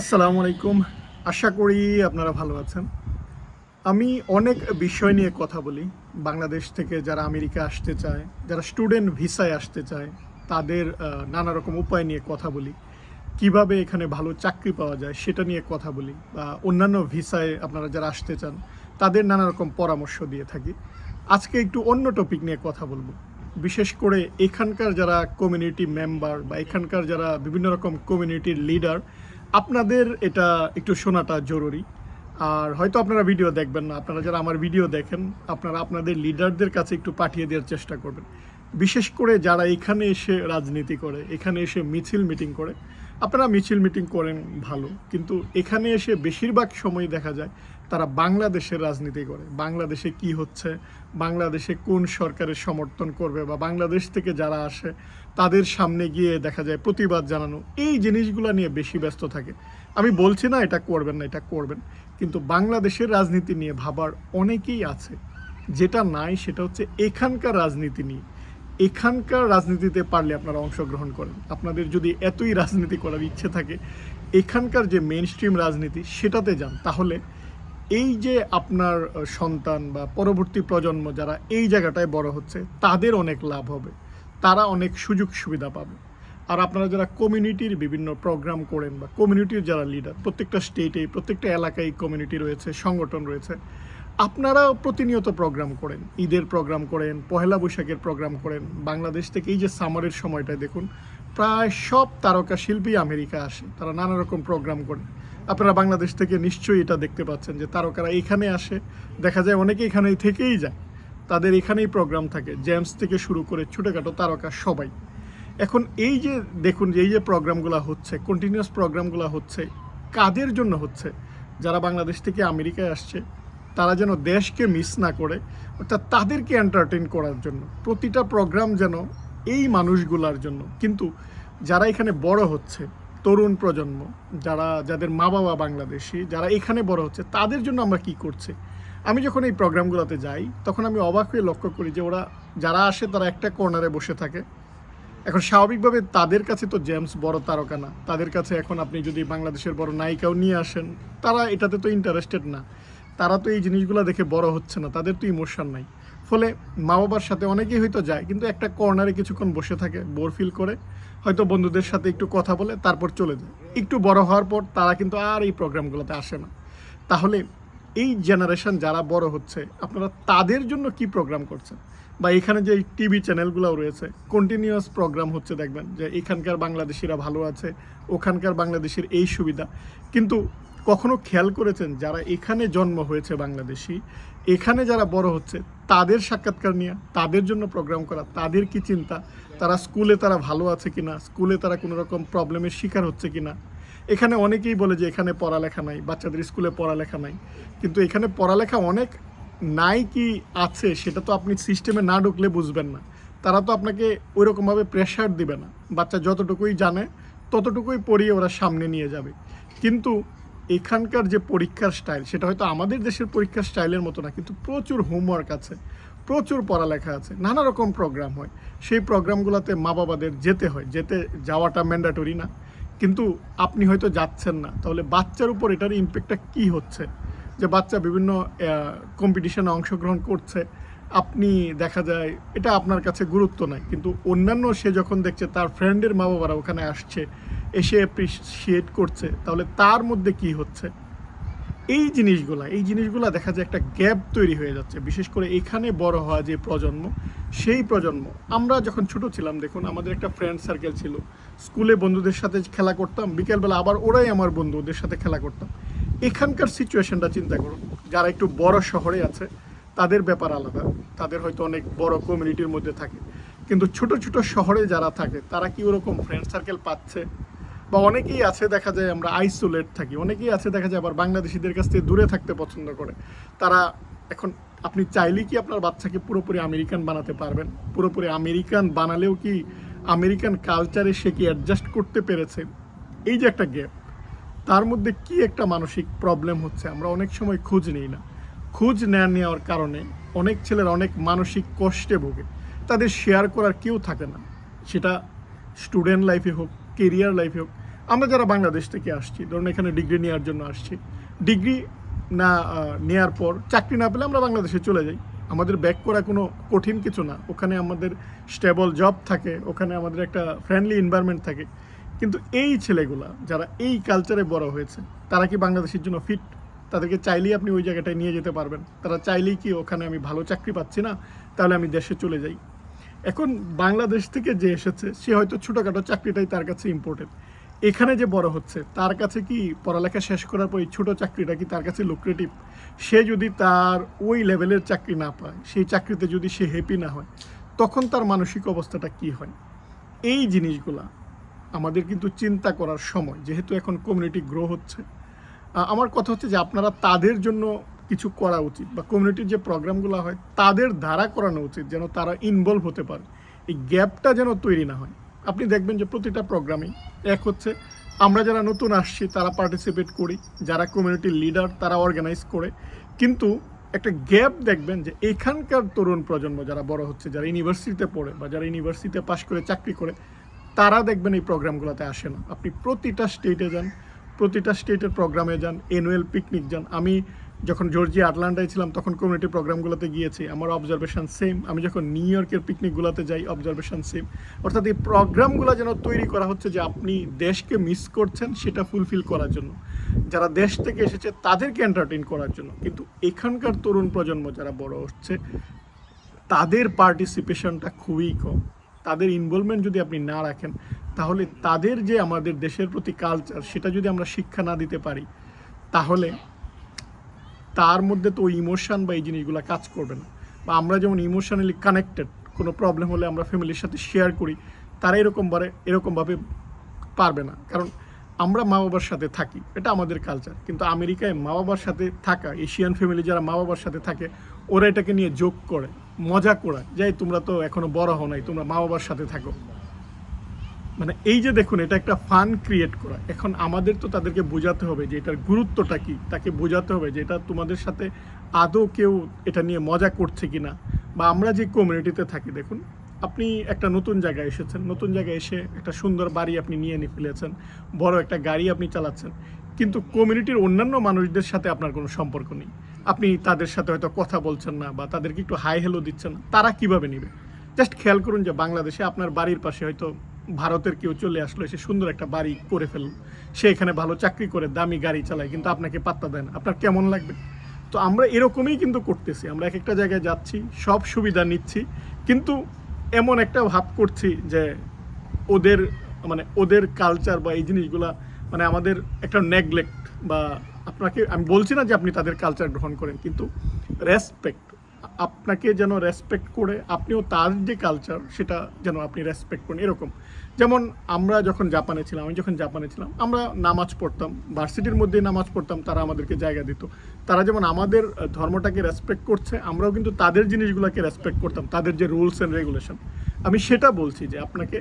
আসসালামু আলাইকুম। আশা করি আপনারা ভালো আছেন। আমি অনেক বিষয় নিয়ে কথা বলি। বাংলাদেশ থেকে যারা আমেরিকা আসতে চায়, যারা স্টুডেন্ট ভিসায় আসতে চায়, তাদের নানা রকম উপায় নিয়ে কথা বলি। কীভাবে এখানে ভালো চাকরি পাওয়া যায় সেটা নিয়ে কথা বলি বা অন্যান্য ভিসায় আপনারা যারা আসতে চান, তাদের নানা রকম পরামর্শ দিয়ে থাকি। আজকে একটু অন্য টপিক নিয়ে কথা বলব। বিশেষ করে এখানকার যারা কমিউনিটি মেম্বার বা এখানকার যারা বিভিন্ন রকম কমিউনিটির লিডার আপনাদের এটা একটু শোনাটা জরুরি। আর হয়তো আপনারা ভিডিও দেখবেন না, আপনারা যারা আমার ভিডিও দেখেন, আপনারা আপনাদের লিডারদের কাছে একটু পাঠিয়ে দেওয়ার চেষ্টা করবেন। বিশেষ করে যারা এখানে এসে রাজনীতি করে, এখানে এসে মিছিল মিটিং করে, আপনারা মিছিল মিটিং করেন ভালো, কিন্তু এখানে এসে বেশিরভাগ সময় দেখা যায় তারা বাংলাদেশের রাজনীতি করে, বাংলাদেশে কি হচ্ছে, বাংলাদেশে কোন সরকারের সমর্থন করবে বা বাংলাদেশ থেকে যারা আসে তাদের সামনে গিয়ে দেখা যায় প্রতিবাদ জানানো। এই জিনিসগুলো নিয়ে বেশি ব্যস্ত থাকে। আমি বলছি না এটা করবেন না, এটা করবেন। কিন্তু বাংলাদেশের রাজনীতি নিয়ে ভাবার অনেকেই আছে। যেটা নাই সেটা হচ্ছে এখানকার রাজনীতি নিয়ে। এখানকার রাজনীতিতে পারলে আপনারা অংশগ্রহণ করেন। আপনাদের যদি এতই রাজনীতি করার ইচ্ছে থাকে, এখানকার যে মেন স্ট্রিম রাজনীতি সেটাতে যান। তাহলে এই যে আপনার সন্তান বা পরবর্তী প্রজন্ম যারা এই জায়গাটায় বড় হচ্ছে, তাদের অনেক লাভ হবে। তারা অনেক সুযোগ সুবিধা পাবে। আর আপনারা যারা কমিউনিটির বিভিন্ন প্রোগ্রাম করেন বা কমিউনিটির যারা লিডার প্রত্যেকটা স্টেটে প্রত্যেকটা এলাকায় কমিউনিটি রয়েছে, সংগঠন রয়েছে, আপনারাও প্রতিনিয়ত প্রোগ্রাম করেন। ঈদের প্রোগ্রাম করেন, পহেলা বৈশাখের প্রোগ্রাম করেন। বাংলাদেশ থেকে এই যে সামারের সময়টায় দেখুন, প্রায় সব তারকা শিল্পী আমেরিকা আসে, তারা নানা রকম প্রোগ্রাম করেন আপনারা বাংলাদেশ থেকে নিশ্চয়ই এটা দেখতে পাচ্ছেন যে তারকারা এখানে আসে, দেখা যায় অনেকে এখানেই থেকেই যায়। তাদের এখানেই প্রোগ্রাম থাকে জেমস থেকে শুরু করে ছোটোখাটো তারকা সবাই। এখন এই যে দেখুন যে এই যে প্রোগ্রামগুলো হচ্ছে কন্টিনিউয়াস প্রোগ্রামগুলো হচ্ছে, কাদের জন্য হচ্ছে? যারা বাংলাদেশ থেকে আমেরিকায় আসছে, তারা যেন দেশকে মিস না করে, অর্থাৎ তাদেরকে এন্টারটেন করার জন্য। প্রতিটা প্রোগ্রাম যেন এই মানুষগুলার জন্য। কিন্তু যারা এখানে বড় হচ্ছে, তরুণ প্রজন্ম, যারা, যাদের মা বাবা বাংলাদেশি, যারা এখানে বড় হচ্ছে, তাদের জন্য আমরা কি করছি? আমি যখন এই প্রোগ্রামগুলোতে যাই, তখন আমি অবাক হয়ে লক্ষ্য করি যে ওরা যারা আসে তারা একটা কর্নারে বসে থাকে। এখন স্বাভাবিকভাবে তাদের কাছে তো জেমস বড় তারকা না। তাদের কাছে এখন আপনি যদি বাংলাদেশের বড় নায়িকাও নিয়ে আসেন, তারা এটাতে তো ইন্টারেস্টেড না। তারা তো এই জিনিসগুলো দেখে বড় হচ্ছে না, তাদের তো ইমোশন নাই। ফলে মা বাবার সাথে অনেকেই হয়তো যায়, কিন্তু একটা কর্নারে কিছুক্ষণ বসে থাকে, বোর ফিল করে। হয়তো বন্ধুদের সাথে একটু কথা বলে, তারপর চলে যায়। একটু বড় হওয়ার পর তারা কিন্তু আর এই প্রোগ্রামগুলোতে আসে না। তাহলে এই জেনারেশন যারা বড় হচ্ছে, আপনারা তাদের জন্য কি প্রোগ্রাম করছেন? বা এখানে যে টিভি চ্যানেলগুলোও রয়েছে কন্টিনিউয়াস প্রোগ্রাম হচ্ছে দেখবেন, যে এখানকার বাংলাদেশিরা ভালো আছে, ওখানকার বাংলাদেশের এই সুবিধা। কিন্তু কখনো খেয়াল করেছেন, যারা এখানে জন্ম হয়েছে বাংলাদেশি, এখানে যারা বড় হচ্ছে, তাদের সাক্ষাৎকার নিয়ে, তাদের জন্য প্রোগ্রাম করা, তাদের কি চিন্তা? তারা স্কুলে তারা ভালো আছে কিনা? স্কুলে তারা কোনো রকম প্রবলেমের শিকার হচ্ছে কিনা? এখানে অনেকেই বলে যে এখানে পড়ালেখা নাই, বাচ্চাদের স্কুলে পড়ালেখা নাই। কিন্তু এখানে পড়ালেখা অনেক নাই কি আছে, সেটা তো আপনি সিস্টেমে না ঢুকলে বুঝবেন না। তারা তো আপনাকে ওই রকমভাবে প্রেশার দিবে না। বাচ্চা যতটুকুই জানে, ততটুকুই পড়িয়ে ওরা সামনে নিয়ে যাবে। কিন্তু এখানকার যে পরীক্ষার স্টাইল সেটা হয়তো আমাদের দেশের পরীক্ষার স্টাইলের মতো না, কিন্তু প্রচুর হোমওয়ার্ক আছে, প্রচুর পড়ালেখা আছে, নানা রকম প্রোগ্রাম হয়। সেই প্রোগ্রামগুলোতে মা বাবাদের যেতে হয়, যেতে যাওয়াটা ম্যান্ডাটরি না। কিন্তু আপনি হয়তো যাচ্ছেন না। তাহলে বাচ্চার উপর এটার ইম্প্যাক্টটা কি হচ্ছে? যে বাচ্চা বিভিন্ন কম্পিটিশনে অংশগ্রহণ করছে, আপনি দেখা যায় এটা আপনার কাছে গুরুত্ব নাই। কিন্তু অন্যান্য সে যখন দেখছে, তার ফ্রেন্ডের মা বাবারা ওখানে আসছে, এসে অ্যাপ্রিসিয়েট করছে, তাহলে তার মধ্যে কি হচ্ছে? এই জিনিসগুলা এই জিনিসগুলা দেখা যায় একটা গ্যাপ তৈরি হয়ে যাচ্ছে। বিশেষ করে এখানে বড় হওয়া যে প্রজন্ম, সেই প্রজন্ম। আমরা যখন ছোট ছিলাম, দেখুন, আমাদের একটা ফ্রেন্ড সার্কেল ছিল। স্কুলে বন্ধুদের সাথে খেলা করতাম, বিকেলবেলা আবার ওরাই আমার বন্ধুদের সাথে খেলা করতাম। এখানকার সিচুয়েশনটা চিন্তা করুন। যারা একটু বড় শহরে আছে, তাদের ব্যাপার আলাদা। তাদের হয়তো অনেক বড় কমিউনিটির মধ্যে থাকে। কিন্তু ছোট ছোট শহরে যারা থাকে, তারা কি ওরকম ফ্রেন্ড সার্কেল পাচ্ছে? বা অনেকেই আছে, দেখা যায় আমরা আইসোলেট থাকি, অনেকেই আছে, দেখা যায় আবার বাংলাদেশিদের কাছ থেকে দূরে থাকতে পছন্দ করে। তারা এখন, আপনি চাইলেই কি আপনার বাচ্চাকে পুরোপুরি আমেরিকান বানাতে পারবেন? পুরোপুরি আমেরিকান বানালেও কি আমেরিকান কালচারে সে কি অ্যাডজাস্ট করতে পেরেছে? এই যে একটা গ্যাপ তার মধ্যে কি একটা মানসিক প্রবলেম হচ্ছে আমরা অনেক সময় খোঁজ নিই না। খোঁজ না নেওয়ার কারণে অনেক ছেলেরা অনেক মানসিক কষ্টে ভোগে। তাদের শেয়ার করার কেউ থাকে না। সেটা স্টুডেন্ট লাইফে হোক কেরিয়ার লাইফে হোক আমরা যারা বাংলাদেশ থেকে আসছি, ধরুন এখানে ডিগ্রি নেওয়ার জন্য আসছি ডিগ্রি না নেওয়ার পর চাকরি না পেলে আমরা বাংলাদেশে চলে যাই। আমাদের ব্যাক করা কোনো কঠিন কিছু না। ওখানে আমাদের স্টেবল জব থাকে, ওখানে আমাদের একটা ফ্রেন্ডলি এনভায়রনমেন্ট থাকে। কিন্তু এই ছেলেগুলা, যারা এই কালচারে বড় হয়েছে, তারা কি বাংলাদেশের জন্য ফিট তাদেরকে চাইলেই আপনি ওই জায়গাটায় নিয়ে যেতে পারবেন। তারা চাইলেই কি ওখানে আমি ভালো চাকরি পাচ্ছি না, তাহলে আমি দেশে চলে যাই। এখন বাংলাদেশ থেকে যে এসেছে, সে হয়তো ছোটোখাটো চাকরিটাই তার কাছে ইম্পর্টেন্ট এখানে যে বড় হচ্ছে, তার কাছে কি পড়ালেখা শেষ করার পর এই ছোটো চাকরিটা কি তার কাছে লুক্রেটিভ সে যদি তার ওই লেভেলের চাকরি না পায়, সেই চাকরিতে যদি সে হ্যাপি না হয়, তখন তার মানসিক অবস্থাটা কি হয়? এই জিনিসগুলা আমাদের কিন্তু চিন্তা করার সময়, যেহেতু এখন কমিউনিটি গ্রো হচ্ছে। আমার কথা হচ্ছে যে আপনারা তাদের জন্য কিছু করা উচিত বা কমিউনিটির যে প্রোগ্রামগুলো হয়, তাদের দ্বারা করানো উচিত যেন তারা ইনভলভ হতে পারে। এই গ্যাপটা যেন তৈরি না হয়। আপনি দেখবেন যে প্রতিটা প্রোগ্রামেই এক হচ্ছে আমরা যারা নতুন আসছি, তারা পার্টিসিপেট করি, যারা কমিউনিটির লিডার তারা অর্গানাইজ করে। কিন্তু একটা গ্যাপ দেখবেন যে এখানকার তরুণ প্রজন্ম যারা বড় হচ্ছে, যারা ইউনিভার্সিটিতে পড়ে বা যারা ইউনিভার্সিটিতে পাশ করে চাকরি করে, তারা দেখবেন এই প্রোগ্রামগুলোতে আসে না। আপনি প্রতিটা স্টেটে যান, প্রতিটা স্টেটের প্রোগ্রামে যান অ্যানুয়াল পিকনিক যান। আমি যখন জর্জিয়া আটলান্টায় ছিলাম, তখন কমিউনিটি প্রোগ্রামগুলোতে গিয়েছি। আমার অবজারভেশন সেম আমি যখন নিউ ইয়র্কের পিকনিকগুলোতে যাই অবজারভেশন সেম অর্থাৎ এই প্রোগ্রামগুলো যেন তৈরি করা হচ্ছে যে আপনি দেশকে মিস করছেন, সেটা ফুলফিল করার জন্য। যারা দেশ থেকে এসেছে, তাদেরকে এন্টারটেইন করার জন্য। কিন্তু এখানকার তরুণ প্রজন্ম যারা বড় হচ্ছে, তাদের পার্টিসিপেশনটা খুবই কম। তাদের ইনভলভমেন্ট যদি আপনি না রাখেন, তাহলে তাদের যে আমাদের দেশের প্রতি কালচার সেটা যদি আমরা শিক্ষা না দিতে পারি, তাহলে তার মধ্যে তো ওই ইমোশান বা এই জিনিসগুলো কাজ করবে না। বা আমরা যেমন ইমোশনালি কানেক্টেড কোনো প্রবলেম হলে আমরা ফ্যামিলির সাথে শেয়ার করি, তারা এরকমভাবে এরকমভাবে পারবে না। কারণ আমরা মা বাবার সাথে থাকি, এটা আমাদের কালচার কিন্তু আমেরিকায় মা বাবার সাথে থাকা এশিয়ান ফ্যামিলি যারা মা বাবার সাথে থাকে, ওরা এটাকে নিয়ে যোগ করে, মজা করায় যাই তোমরা তো এখনও বড় হও নাই, তোমরা মা বাবার সাথে থাকো। মানে এই যে দেখুন, এটা একটা ফান ক্রিয়েট করা। এখন আমাদের তো তাদেরকে বোঝাতে হবে যে এটার গুরুত্বটা কি। তাকে বোঝাতে হবে যে এটা তোমাদের সাথে আদৌ কেউ এটা নিয়ে মজা করছে কি না বা আমরা যে কমিউনিটিতে থাকি, দেখুন, আপনি একটা নতুন জায়গায় এসেছেন। নতুন জায়গায় এসে একটা সুন্দর বাড়ি আপনি নিয়ে নিয়ে ফেলেছেন। বড় একটা গাড়ি আপনি চালাচ্ছেন। কিন্তু কমিউনিটির অন্যান্য মানুষদের সাথে আপনার কোনো সম্পর্ক নেই। আপনি তাদের সাথে হয়তো কথা বলছেন না বা তাদেরকে একটু হাই হ্যালো দিচ্ছেন তারা কীভাবে নেবে? জাস্ট খেয়াল করুন যে বাংলাদেশে আপনার বাড়ির পাশে হয়তো ভারতের কেউ চলে আসলো, এসে সুন্দর একটা বাড়ি করে ফেলল। সে এখানে ভালো চাকরি করে, দামি গাড়ি চালায়, কিন্তু আপনাকে পাত্তা দেয় না। আপনার কেমন লাগবে? তো আমরা এরকমই কিন্তু করতেছি। আমরা এক একটা জায়গায় যাচ্ছি, সব সুবিধা নিচ্ছি, কিন্তু এমন একটা ভাব করছি যে ওদের মানে ওদের কালচার বা এই জিনিসগুলা মানে আমাদের একটা নেগলেক্ট বা আপনাকে, আমি বলছি না যে আপনি তাদের কালচার গ্রহণ করেন, কিন্তু রেসপেক্ট আপনাকে যেন রেসপেক্ট করে, আপনিও তার যে কালচার সেটা যেন আপনি রেসপেক্ট করেন, এরকম। যেমন আমরা যখন জাপানে ছিলাম, আমি যখন জাপানে ছিলাম, আমরা নামাজ পড়তাম, ভার্সিটির মধ্যে নামাজ পড়তাম, তারা আমাদেরকে জায়গা দিত। তারা যেমন আমাদের ধর্মটাকে রেসপেক্ট করছে, আমরাও কিন্তু তাদের জিনিসগুলোকে রেসপেক্ট করতাম, তাদের যে রুলস অ্যান্ড রেগুলেশন আমি সেটা বলছি যে আপনাকে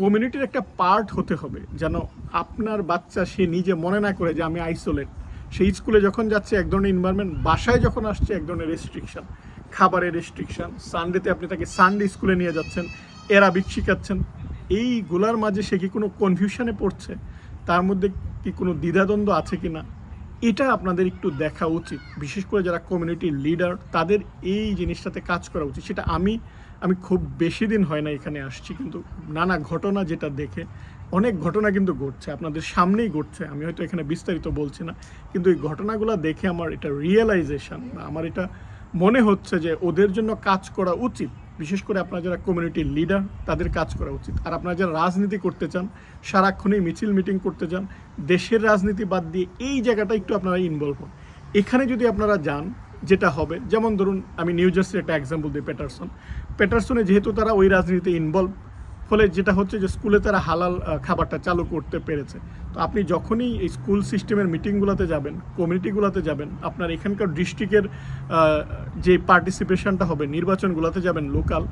কমিউনিটির একটা পার্ট হতে হবে, যেন আপনার বাচ্চা সে নিজে মনে না করে যে আমি আইসোলেট সেই স্কুলে যখন যাচ্ছে, এক ধরনের এনভায়রনমেন্ট বাসায় যখন আসছে, এক ধরনের রেস্ট্রিকশন খাবারের রেস্ট্রিকশন সানডেতে আপনি তাকে সানডে স্কুলে নিয়ে যাচ্ছেন, এরাবিক শিখাচ্ছেন। এইগুলার মাঝে সে কি কোনো কনফিউশনে পড়ছে? তার মধ্যে কি কোনো দ্বিধাদ্বন্দ্ব আছে কি না এটা আপনাদের একটু দেখা উচিত। বিশেষ করে যারা কমিউনিটি লিডার তাদের এই জিনিসটাতে কাজ করা উচিত। সেটা আমি আমি খুব বেশি দিন হয় না এখানে আসছি, কিন্তু নানা ঘটনা যেটা দেখে, অনেক ঘটনা কিন্তু ঘটছে। আপনাদের সামনেই ঘটছে। আমি হয়তো এখানে বিস্তারিত বলছি না, কিন্তু এই ঘটনাগুলো দেখে আমার এটা রিয়েলাইজেশন বা আমার এটা মনে হচ্ছে যে ওদের জন্য কাজ করা উচিত। বিশেষ করে আপনার যারা কমিউনিটির লিডার তাদের কাজ করা উচিত। আর আপনারা যারা রাজনীতি করতে চান, সারাক্ষণই মিছিল মিটিং করতে চান দেশের রাজনীতি বাদ দিয়ে এই জায়গাটা একটু আপনারা ইনভলভ হন। এখানে যদি আপনারা যান, যেটা হবে, যেমন ধরুন আমি নিউ জার্সির একটা এক্সাম্পল দিই প্যাটারসন প্যাটারসনে যেহেতু তারা ওই রাজনীতিতে ইনভলভ ফলে যেটা হচ্ছে যে স্কুলে তারা হালাল খাবারটা চালু করতে পেরেছে। তো আপনি যখনই এই স্কুল সিস্টেমের মিটিংগুলোতে যাবেন, কমিউনিটিগুলোতে যাবেন, আপনার এখানকার ডিস্ট্রিক্টের যে পার্টিসিপেশনটা হবে, নির্বাচনগুলোতে যাবেন লোকাল,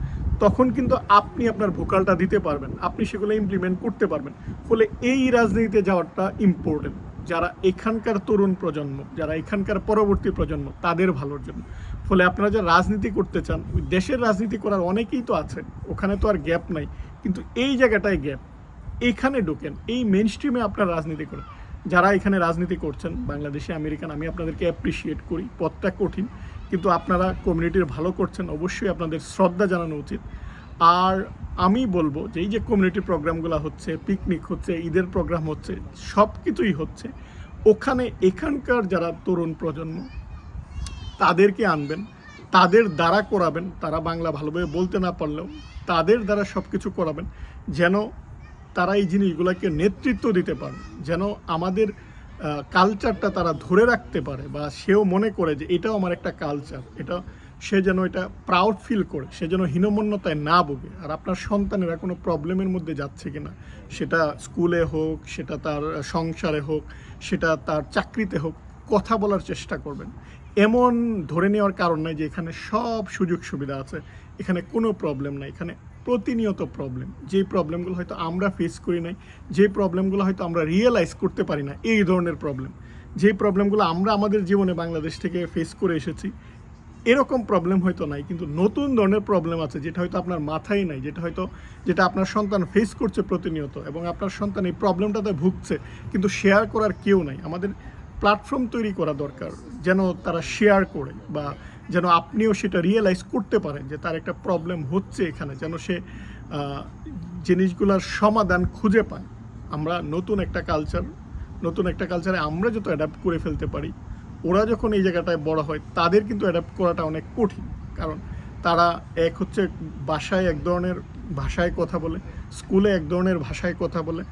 তখন কিন্তু আপনি আপনার ভোকালটা দিতে পারবেন, আপনি সেগুলো ইমপ্লিমেন্ট করতে পারবেন। ফলে এই রাজনীতিতে যাওয়াটা ইম্পর্টেন্ট যারা এখানকার তরুণ প্রজন্ম, যারা এখানকার পরবর্তী প্রজন্ম, তাদের ভালোর জন্য। ফলে আপনারা যারা রাজনীতি করতে চান দেশের রাজনীতি করার অনেকেই তো আছে, ওখানে তো আর গ্যাপ নাই। কিন্তু এই জায়গাটায় গ্যাপ এখানে ঢোকেন, এই মেন স্ট্রিমে আপনার রাজনীতি করেন। যারা এখানে রাজনীতি করছেন, বাংলাদেশে, আমেরিকান, আমি আপনাদেরকে অ্যাপ্রিসিয়েট করি, পথটা কঠিন, কিন্তু আপনারা কমিউনিটির ভালো করছেন, অবশ্যই আপনাদের শ্রদ্ধা জানানো উচিত। আর আমি বলব যে এই যে কমিউনিটি প্রোগ্রামগুলো হচ্ছে পিকনিক হচ্ছে, ঈদের প্রোগ্রাম হচ্ছে সব কিছুই হচ্ছে, ওখানে এখানকার যারা তরুণ প্রজন্ম, তাদেরকে আনবেন, তাদের দ্বারা করাবেন, তারা বাংলা ভালোভাবে বলতে না পারলেও তাদের দ্বারা সব কিছু করাবেন, যেন তারা এই জিনিসগুলোকে নেতৃত্ব দিতে পারে, যেন আমাদের কালচারটা তারা ধরে রাখতে পারে বা সেও মনে করে যে এটাও আমার একটা কালচার এটা সে যেন এটা প্রাউড ফিল করে, সে যেন হীনমন্যতায় না ভোগে। আর আপনার সন্তানেরা কোনো প্রবলেমের মধ্যে যাচ্ছে কিনা, সেটা স্কুলে হোক, সেটা তার সংসারে হোক, সেটা তার চাকরিতে হোক, কথা বলার চেষ্টা করবেন। এমন ধরে নেওয়ার কারণ নাই যে এখানে সব সুযোগ সুবিধা আছে। এখানে কোনো প্রবলেম নাই। এখানে প্রতিনিয়ত প্রবলেম যে প্রবলেমগুলো হয়তো আমরা ফেস করি নাই, যে প্রবলেমগুলো হয়তো আমরা রিয়েলাইজ করতে পারি না, এই ধরনের প্রবলেম যে প্রবলেমগুলো আমরা আমাদের জীবনে বাংলাদেশ থেকে ফেস করে এসেছি, এরকম প্রবলেম হয়তো নাই। কিন্তু নতুন ধরনের প্রবলেম আছে যেটা হয়তো আপনার মাথায় নাই, যেটা হয়তো, যেটা আপনার সন্তান ফেস করছে প্রতিনিয়ত এবং আপনার সন্তান এই প্রবলেমটাতে ভুগছে, কিন্তু শেয়ার করার কেউ নাই। আমাদের প্ল্যাটফর্ম তৈরি করা দরকার, যেন তারা শেয়ার করে বা যেন আপনিও সেটা রিয়েলাইজ করতে পারেন যে তার একটা প্রবলেম হচ্ছে এখানে, যেন সে জিনিসগুলোর সমাধান খুঁজে পায়। আমরা নতুন একটা কালচার নতুন একটা কালচারে আমরা যত অ্যাডাপ্ট করে ফেলতে পারি, ওরা যখন এই জায়গাটায় বড় হয়, তাদের কিন্তু অ্যাডাপ্ট করাটা অনেক কঠিন। কারণ তারা এক হচ্ছে বাসায় এক ধরনের ভাষায় কথা বলে স্কুলে এক ধরনের ভাষায় কথা বলে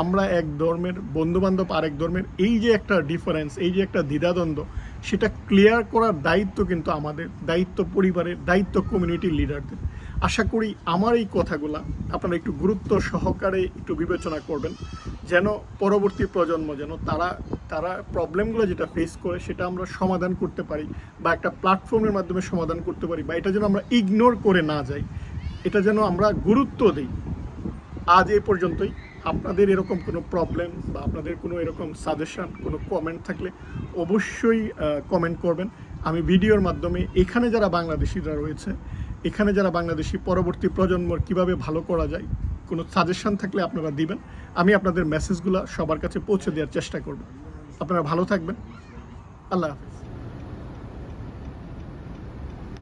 আমরা এক ধর্মের বন্ধুবান্ধব আরেক ধর্মের, এই যে একটা ডিফারেন্স এই যে একটা দ্বিধাদ্বন্দ্ব, সেটা ক্লিয়ার করার দায়িত্ব কিন্তু আমাদের, দায়িত্ব পরিবারের, দায়িত্ব কমিউনিটি লিডারদের আশা করি আমার এই কথাগুলা আপনারা একটু গুরুত্ব সহকারে একটু বিবেচনা করবেন, যেন পরবর্তী প্রজন্ম যেন তারা তারা প্রবলেমগুলো যেটা ফেস করে, সেটা আমরা সমাধান করতে পারি বা একটা প্ল্যাটফর্মের মাধ্যমে সমাধান করতে পারি বা এটা যেন আমরা ইগনোর করে না যাই। এটা যেন আমরা গুরুত্ব দিই। আজ এ পর্যন্তই। আপনাদের এরকম কোনো প্রবলেম বা আপনাদের কোনো এরকম সাজেশন কোনো কমেন্ট থাকলে অবশ্যই কমেন্ট করবেন। আমি ভিডিওর মাধ্যমে এখানে যারা বাংলাদেশিরা রয়েছে, এখানে যারা বাংলাদেশি পরবর্তী প্রজন্মর কীভাবে ভালো করা যায়, কোনো সাজেশন থাকলে আপনারা দিবেন। আমি আপনাদের মেসেজগুলো সবার কাছে পৌঁছে দেওয়ার চেষ্টা করব। আপনারা ভালো থাকবেন। আল্লাহ হাফিজ।